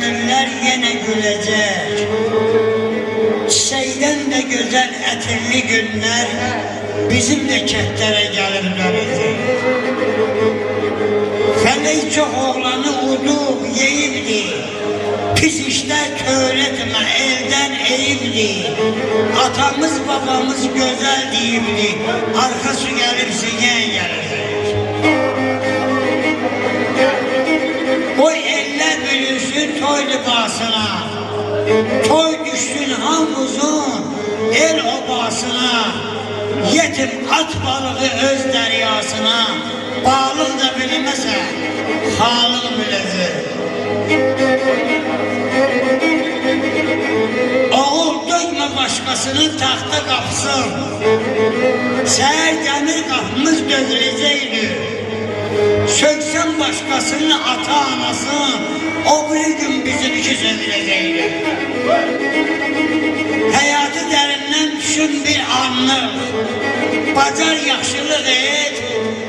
gönüller yine gülecek. Şeyden de güzel etirli günler bizim de kehtlere gelir dönecek. Felek çok oğlanı uduk yeyibdi. Pis işler öğretme elden eğibdi. Atamız babamız güzel deyibdi. Arkası gelip sigen gelecek. Bölünsün toy libasına. Toy düşsün hamuzun el obasına. Yetim at balığı öz deryasına. Balık da bilmese halık bilecek. Oğul dökme başkasının tahta kapsın. Seher demir kapımız dövülecekti. Başkasının ata anası, o bir gün bizimki sövülecekti. Hayatı derinden düşün bir anlık. Bacar yaxşılıq et,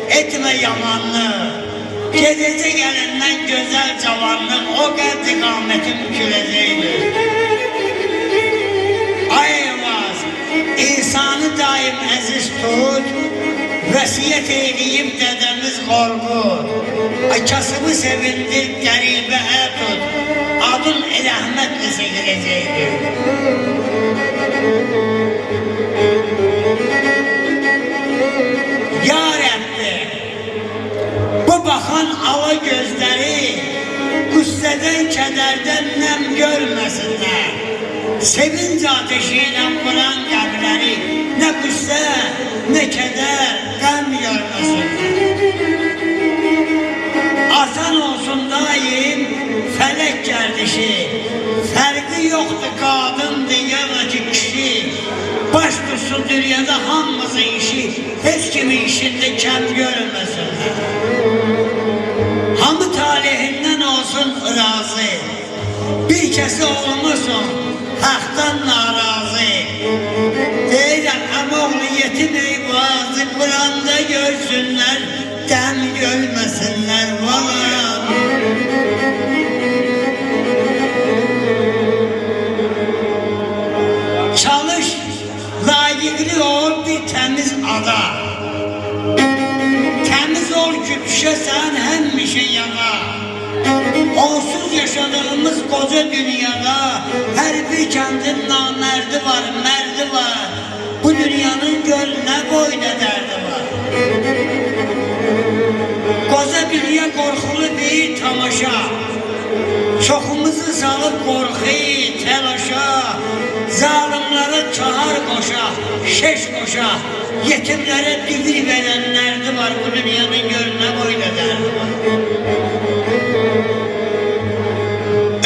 etme yamanlık. Gedəcək gəlindən gözəl cavanlıq, o qədd iqamətin büküləcəkdir. Ay Eyvaz, insanı daim əziz tut, vəsiyyət eyləyib dədəmiz Qorqud. Ay kasıbı sevindir, ə tut, adın rəhmətlə çəkiləcəkdir. Ya Rəbbi, bu baxan ala gözləri qüssədən, kədərdən nəm görməsinlər. Sevinc ateşi ilə vuran qəlbləri nə gərdişi, fərqi yoxdur da ki kişi. Baş tutsun dünyada hamımızın işi, heç kimin işində kəm görməsinlər. Hamı talihindən olsun razı. Bir kəsi olmasın haqdan narazı. Ki düşesen hemmişe yana. Onsuz yaşadığımız koca dünyada her bir kendin namerdi var, merdi var. Bu dünyanın göl ne boyda derdi var. Koca dünya korkulu bir tamaşa. Çoxumuzu salıb qorxu, təlaşa, zalimlərə çağır qoşa, şeş qoşa, yetimlərə divir verənlərdi var, bu dünyanın gölünə boyda dərdi var.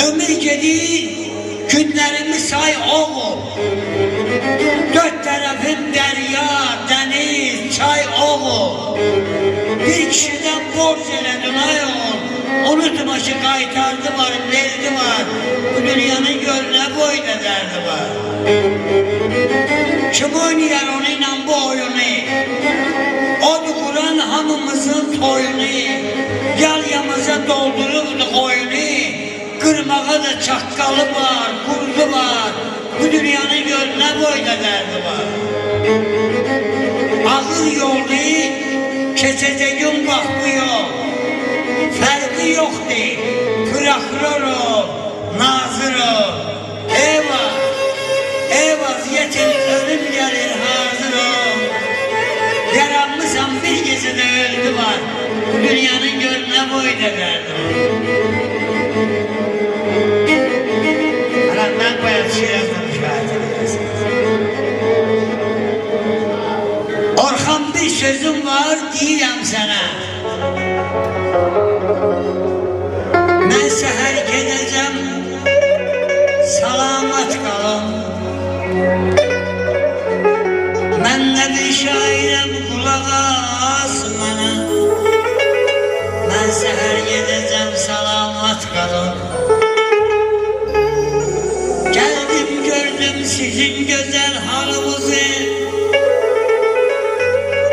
Ömür gedir, günlərimi say oğul. Dört tərəfim dərya, dəniz, çay oğul. Bir kişiden borç eledin ay oğul. Ki kaytardı var, verdi var. Bu dünyanın gölüne boyda derdi var. Kim oynayan onunla bu oyunu? Odu kuran hamımızın toyunu. Yalyamıza doldururdu oyunu. Kırmağa da çakkalı var, kurdu var. Bu dünyanın gölüne boyda derdi var. Ağır yoldu, keçeceğim bak bu yol. Ferdi yoktu, prokuror ol, nazır ol. Eyvah, eyvah yetim ölüm gelir hazır ol. Yaranmışsan bir gecede öldü var, bu dünyanın gönlüne boyda verdim. Alan ben koyar şey Orhan bir sözüm var deyirəm sənə. Ben de bir şairim kulağa asmana. Ben seher gideceğim salamat kalın Geldim gördüm sizin güzel halımızı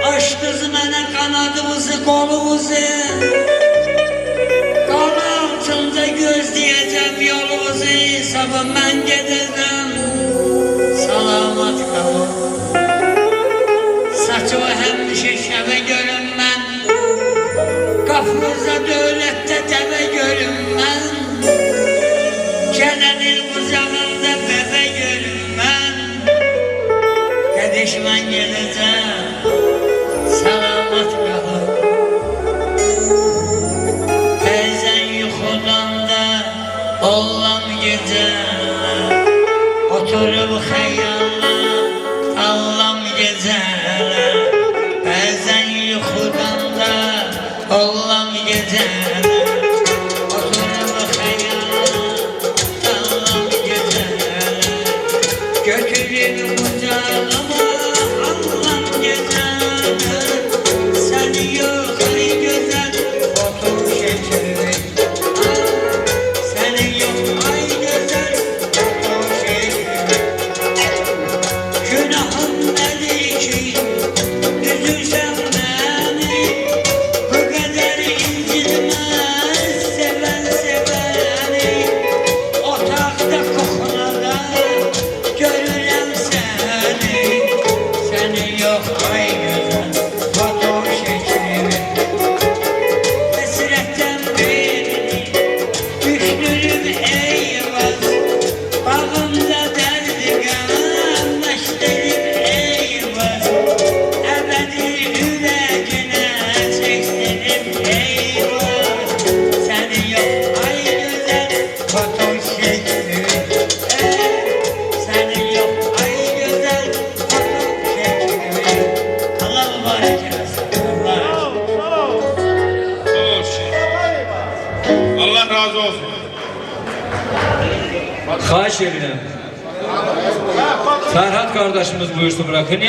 Açtız mene kanadımızı kolumuzu. Kalan altında göz diyeceğim yolumuzu Sabah ben gideceğim olan gece. Oturup hayalla Allah'ım geceler. Bazen yuhudan da Allah'ım geceler. Kayseri'den Serhat kardeşimiz buyursun bırakın. ya.